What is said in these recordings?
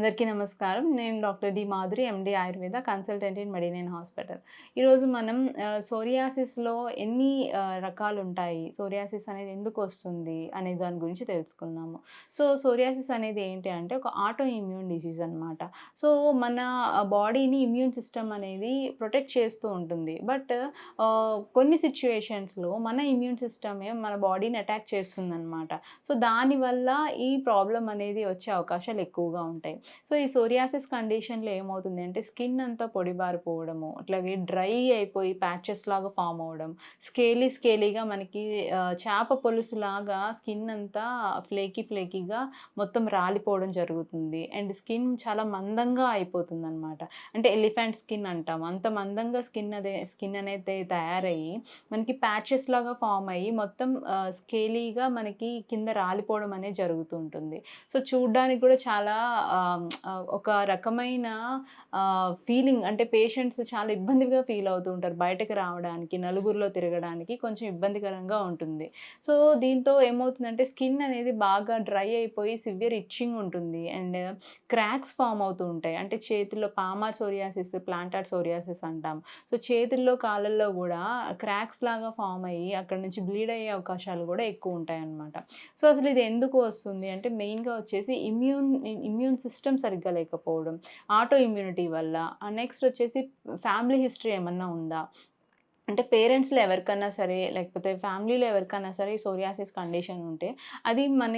అందరికీ నమస్కారం. నేను doctor D Madhuri MD Ayurveda consultant in Medinine hospital. ఈరోజు మనం సోరియాసిస్లో ఎన్ని రకాలు ఉంటాయి సోరియాసిస్ అనేది ఎందుకు వస్తుంది అనే దాని గురించి తెలుసుకుందాము. సో సోరియాసిస్ అనేది ఏంటి అంటే ఒక ఆటో ఇమ్యూన్ డిసీజ్ అనమాట సో మన బాడీని ఇమ్యూన్ సిస్టమ్ అనేది ప్రొటెక్ట్ చేస్తూ ఉంటుంది. బట్ కొన్ని సిచ్యువేషన్స్లో మన ఇమ్యూన్ సిస్టమే మన బాడీని అటాక్ చేస్తుందన్నమాట. సో దానివల్ల ఈ ప్రాబ్లం అనేది వచ్చే అవకాశాలు ఎక్కువగా ఉంటాయి. సో ఈ సోరియాసిస్ కండిషన్లో ఏమవుతుంది అంటే స్కిన్ అంతా పొడిబారిపోవడము అట్లాగే డ్రై అయిపోయి ప్యాచెస్ లాగా ఫామ్ అవ్వడం స్కేలీ స్కేలీగా మనకి చేప పొలుసు లాగా స్కిన్ అంతా ఫ్లేకీ ఫ్లేకీగా మొత్తం రాలిపోవడం జరుగుతుంది. అండ్ స్కిన్ చాలా మందంగా అయిపోతుంది అనమాట అంటే ఎలిఫెంట్ స్కిన్ అంటాం. అంత మందంగా స్కిన్ అదే స్కిన్ అనేది తయారయ్యి మనకి ప్యాచెస్ లాగా ఫామ్ అయ్యి మొత్తం స్కేలీగా మనకి కింద రాలిపోవడం అనేది జరుగుతూ ఉంటుంది. సో చూడడానికి కూడా చాలా ఒక రకమైన ఫీలింగ్ అంటే పేషెంట్స్ చాలా ఇబ్బందిగా ఫీల్ అవుతూ ఉంటారు బయటకు రావడానికి నలుగురిలో తిరగడానికి కొంచెం ఇబ్బందికరంగా ఉంటుంది. సో దీంతో ఏమవుతుందంటే స్కిన్ అనేది బాగా డ్రై అయిపోయి సివియర్ ఇచ్చింగ్ ఉంటుంది. అండ్ క్రాక్స్ ఫామ్ అవుతూ ఉంటాయి. అంటే చేతుల్లో పామా సోరియాసిస్ ప్లాంటార్ సోరియాసిస్ అంటాం. సో చేతుల్లో కాళ్ళల్లో కూడా క్రాక్స్ లాగా ఫామ్ అయ్యి అక్కడ నుంచి బ్లీడ్ అయ్యే అవకాశాలు కూడా ఎక్కువ ఉంటాయి అన్నమాట సో అసలు ఇది ఎందుకు వస్తుంది అంటే మెయిన్గా వచ్చేసి ఇమ్యూన్ ఇమ్యూన్ సిస్టమ్ సరిగ్గా లేకపోవడం ఆటో ఇమ్యూనిటీ వల్ల నెక్స్ట్ వచ్చేసి ఫ్యామిలీ హిస్టరీ ఏమన్నా ఉందా? అంటే పేరెంట్స్లో ఎవరికైనా సరే లేకపోతే ఫ్యామిలీలో ఎవరికైనా సరే సోరియాసిస్ కండిషన్ ఉంటే అది మన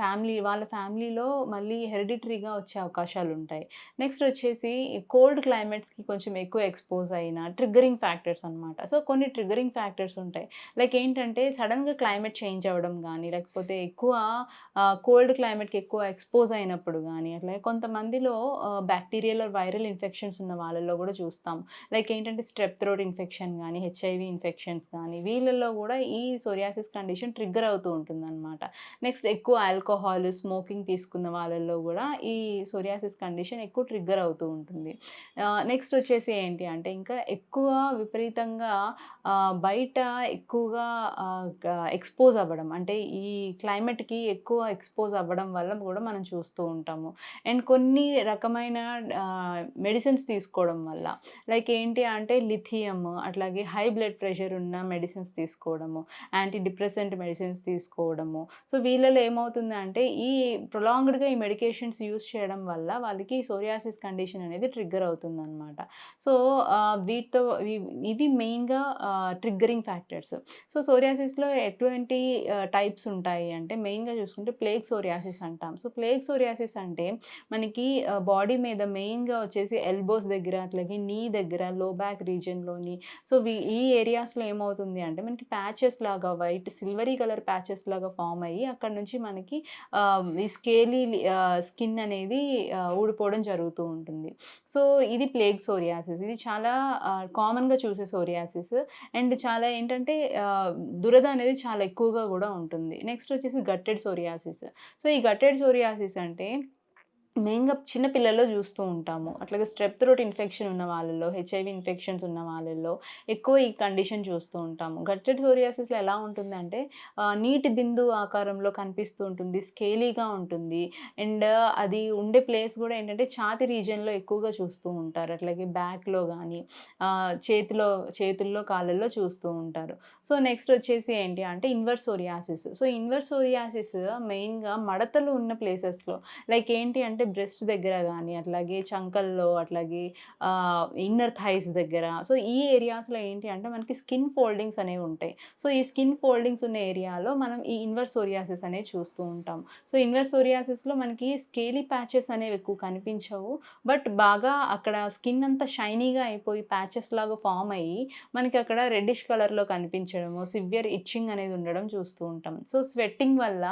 ఫ్యామిలీ వాళ్ళ ఫ్యామిలీలో మళ్ళీ హెరిడిటరీగా వచ్చే అవకాశాలు ఉంటాయి. నెక్స్ట్ వచ్చేసి కోల్డ్ క్లైమేట్స్కి కొంచెం ఎక్కువ ఎక్స్పోజ్ అయిన ట్రిగ్గరింగ్ ఫ్యాక్టర్స్ అనమాట సో కొన్ని ట్రిగ్గరింగ్ ఫ్యాక్టర్స్ ఉంటాయి. లైక్ ఏంటంటే సడన్గా క్లైమేట్ చేంజ్ అవ్వడం కానీ లేకపోతే ఎక్కువ కోల్డ్ క్లైమేట్కి ఎక్కువ ఎక్స్పోజ్ అయినప్పుడు కానీ అట్లా కొంతమందిలో బ్యాక్టీరియల్ వైరల్ ఇన్ఫెక్షన్స్ ఉన్న వాళ్ళలో కూడా చూస్తాం. లైక్ ఏంటంటే స్ట్రెప్ థ్రోట్ ఇన్ఫెక్షన్ కానీ హెచ్ఐవి ఇన్ఫెక్షన్స్ కానీ వీళ్ళల్లో కూడా ఈ సోరియాసిస్ కండిషన్ ట్రిగ్గర్ అవుతూ ఉంటుందన్నమాట. నెక్స్ట్ ఎక్కువ ఆల్కహాల్ స్మోకింగ్ తీసుకున్న వాళ్ళల్లో కూడా ఈ సోరియాసిస్ కండిషన్ ఎక్కువ ట్రిగ్గర్ అవుతూ ఉంటుంది. నెక్స్ట్ వచ్చేసి ఏంటి అంటే ఇంకా ఎక్కువ విపరీతంగా బయట ఎక్కువగా ఎక్స్పోజ్ అవ్వడం అంటే ఈ క్లైమేట్కి ఎక్కువ ఎక్స్పోజ్ అవ్వడం వల్ల కూడా మనం చూస్తూ ఉంటాము. అండ్ కొన్ని రకమైన మెడిసిన్స్ తీసుకోవడం వల్ల. లైక్ ఏంటి అంటే లిథియం అట్లాగే హై బ్లడ్ ప్రెషర్ ఉన్న మెడిసిన్స్ తీసుకోవడము యాంటీ డిప్రెసెంట్ మెడిసిన్స్ తీసుకోవడము. సో వీళ్ళలో ఏమవుతుంది అంటే ఈ ప్రొలాంగ్డ్గా ఈ మెడికేషన్స్ యూస్ చేయడం వల్ల వాళ్ళకి సోరియాసిస్ కండిషన్ అనేది ట్రిగ్గర్ అవుతుంది అనమాట సో వీటితో ఇవి- మెయిన్గా ట్రిగ్గరింగ్ ఫ్యాక్టర్స్. సో సోరియాసిస్లో ఎటువంటి టైప్స్ ఉంటాయి అంటే మెయిన్గా చూసుకుంటే ప్లేగ్ సోరియాసిస్ అంటాం. సో ప్లేగ్ సోరియాసిస్ అంటే మనకి బాడీ మీద మెయిన్గా వచ్చేసి ఎల్బోస్ దగ్గర అట్లాగే నీ దగ్గర లో బ్యాక్ రీజియన్లోని సో వీ- ఈ ఏరియాస్లో ఏమవుతుంది అంటే మనకి ప్యాచెస్ లాగా వైట్ సిల్వరీ కలర్ ప్యాచెస్ లాగా ఫామ్ అయ్యి అక్కడ నుంచి మనకి ఈ స్కేలీ స్కిన్ అనేది ఊడిపోవడం జరుగుతూ ఉంటుంది. సో ఇది ప్లేగ్ సోరియాసిస్. ఇది చాలా కామన్గా చూసే సోరియాసిస్. అండ్ చాలా ఏంటంటే దురద అనేది చాలా ఎక్కువగా కూడా ఉంటుంది. నెక్స్ట్ వచ్చేసి గట్టెడ్ సోరియాసిస్. సో ఈ గట్టెడ్ సోరియాసిస్ అంటే మెయిన్గా చిన్న పిల్లల్లో చూస్తూ ఉంటాము. అట్లాగే స్ట్రెప్ థ్రోట్ ఇన్ఫెక్షన్ ఉన్న వాళ్ళల్లో హెచ్ఐవి ఇన్ఫెక్షన్స్ ఉన్న వాళ్ళల్లో ఎక్కువ ఈ కండిషన్ చూస్తూ ఉంటాము. గట్టెడ్ సోరియాసిస్లో ఎలా ఉంటుందంటే నీటి బిందు ఆకారంలో కనిపిస్తూ ఉంటుంది స్కేలీగా ఉంటుంది. అండ్ అది ఉండే ప్లేస్ కూడా ఏంటంటే ఛాతి రీజియన్లో ఎక్కువగా చూస్తూ ఉంటారు. అట్లాగే బ్యాక్లో కానీ చేతిలో చేతుల్లో కాళ్ళల్లో చూస్తూ ఉంటారు. సో నెక్స్ట్ వచ్చేసి ఏంటి అంటే inverse psoriasis so inverse psoriasis మెయిన్గా మడతలు ఉన్న ప్లేసెస్లో లైక్ ఏంటి అంటే బ్రెస్ట్ దగ్గర కానీ అట్లాగే చంకల్లో అట్లాగే ఇన్నర్ థైస్ దగ్గర. సో ఈ ఏరియాస్లో ఏంటి అంటే మనకి స్కిన్ ఫోల్డింగ్స్ అనేవి ఉంటాయి. సో ఈ స్కిన్ ఫోల్డింగ్స్ ఉన్న ఏరియాలో మనం ఈ ఇన్వర్స్ సోరియాసిస్ అనేది చూస్తూ ఉంటాం. సో ఇన్వర్స్ సోరియాసిస్లో మనకి స్కేలీ ప్యాచెస్ అనేవి ఎక్కువ కనిపించవు. బట్ బాగా అక్కడ స్కిన్ అంతా షైనీగా అయిపోయి ప్యాచెస్ లాగా ఫామ్ అయ్యి మనకి అక్కడ రెడ్డిష్ కలర్లో కనిపించడము సివియర్ ఇచ్చింగ్ అనేది ఉండడం చూస్తూ ఉంటాం. సో స్వెట్టింగ్ వల్ల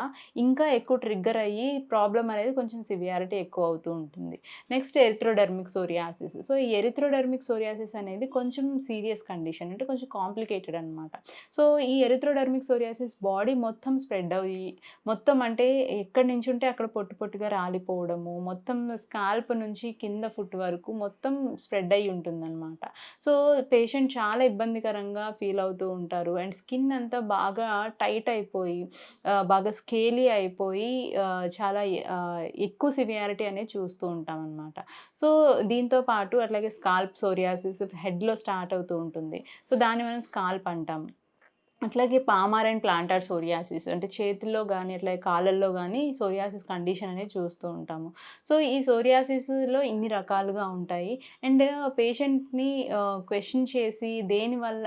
ఇంకా ఎక్కువ ట్రిగ్గర్ అయ్యి ప్రాబ్లం అనేది కొంచెం సివియారిటీ ఎక్కువ అవుతూ ఉంటుంది. నెక్స్ట్ ఎరిథ్రోడర్మిక్ సోరియాసిస్ సో ఈ ఎరిథ్రోడర్మిక్ సోరియాసిస్ అనేది కొంచెం సీరియస్ కండిషన్ అంటే కొంచెం కాంప్లికేటెడ్ అనమాట సో ఈ ఎరిథ్రోడర్మిక్ సోరియాసిస్ బాడీ మొత్తం స్ప్రెడ్ అయ్యి మొత్తం అంటే ఎక్కడి నుంచి ఉంటే అక్కడ పొట్టు పొట్టుగా రాలిపోవడము మొత్తం స్కాల్ప్ నుంచి కింద ఫుట్ వరకు మొత్తం స్ప్రెడ్ అయ్యి ఉంటుందన్నమాట. సో పేషెంట్ చాలా ఇబ్బందికరంగా ఫీల్ అవుతూ ఉంటారు. అండ్ స్కిన్ అంతా బాగా టైట్ అయిపోయి బాగా స్కేలీ అయిపోయి చాలా ఎక్కువ సివియారిటీ క్లారిటీ అనేది చూస్తూ అన్నమాట సో, దీంతో పాటు అట్లాగే స్కాల్ప్ సోరియాసిస్ హెడ్‌లో స్టార్ట్ అవుతూ ఉంటుంది. సో, దాన్ని మనం స్కాల్ప్ అంటాం. అట్లాగే పామార్ అండ్ ప్లాంటార్ సోరియాసిస్ అంటే చేతుల్లో కానీ అట్లాగే కాళ్ళల్లో కానీ సోరియాసిస్ కండిషన్ అనేది చూస్తూ ఉంటాము. సో, ఈ సోరియాసిస్‌లో ఇన్ని రకాలుగా ఉంటాయి. అండ్ పేషెంట్‌ని క్వశ్చన్ చేసి దేనివల్ల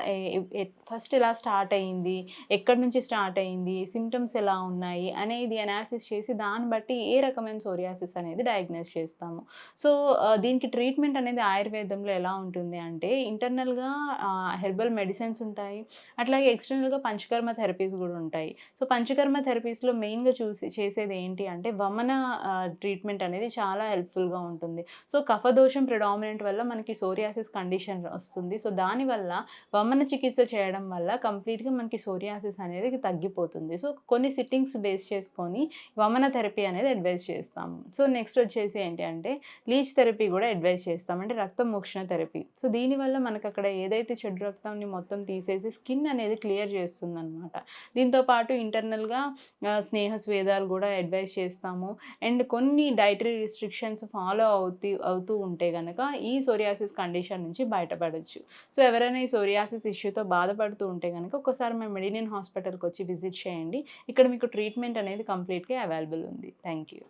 ఫస్ట్ ఎలా స్టార్ట్ అయింది? ఎక్కడి నుంచి స్టార్ట్ అయింది? సిమ్టమ్స్ ఎలా ఉన్నాయి? అనేది అనాలిసిస్ చేసి దాన్ని బట్టి ఏ రకమైన సోరియాసిస్ అనేది డయాగ్నోస్ చేస్తాము. సో, దీనికి ట్రీట్మెంట్ అనేది ఆయుర్వేదంలో ఎలా ఉంటుంది అంటే ఇంటర్నల్‌గా హెర్బల్ మెడిసిన్స్ ఉంటాయి. అట్లాగే అడిషనల్గా పంచకర్మ థెరపీస్ కూడా ఉంటాయి. సో, పంచకర్మ థెరపీస్‌లో మెయిన్‌గా చూసి చేసేది ఏంటి అంటే వమన ట్రీట్మెంట్ అనేది చాలా హెల్ప్‌ఫుల్‌గా ఉంటుంది. సో, కఫదోషం ప్రిడామినెంట్ వల్ల మనకి సోరియాసిస్ కండిషన్ వస్తుంది. సో, దానివల్ల వమన చికిత్స చేయడం వల్ల కంప్లీట్‌గా మనకి సోరియాసిస్ అనేది తగ్గిపోతుంది. సో, కొన్ని సిట్టింగ్స్ బేస్ చేసుకొని వమన థెరపీ అనేది అడ్వైజ్ చేస్తాము. సో, నెక్స్ట్ వచ్చేసి ఏంటి అంటే లీచ్ థెరపీ కూడా అడ్వైజ్ చేస్తాం. అంటే రక్తం మోక్షణ థెరపీ. సో, దీనివల్ల మనకక్కడ ఏదైతే చెడు రక్తాన్ని మొత్తం తీసేసి స్కిన్ అనేది క్లియర్ చేస్తుందనమాట. దీంతో పాటు ఇంటర్నల్‌గా స్నేహ స్వేదాలు కూడా అడ్వైస్ చేస్తాము. అండ్ కొన్ని డైటరీ రిస్ట్రిక్షన్స్ ఫాలో అవుతూ అవుతూ ఉంటే కనుక ఈ సోరియాసిస్ కండిషన్ నుంచి బయటపడవచ్చు సో, ఎవరైనా ఈ సోరియాసిస్ ఇష్యూతో బాధపడుతూ ఉంటే గనక ఒకసారి మేము మెడినియన్ హాస్పిటల్కి వచ్చి విజిట్ చేయండి. ఇక్కడ మీకు ట్రీట్మెంట్ అనేది కంప్లీట్‌గా అవైలబుల్ ఉంది. Thank you.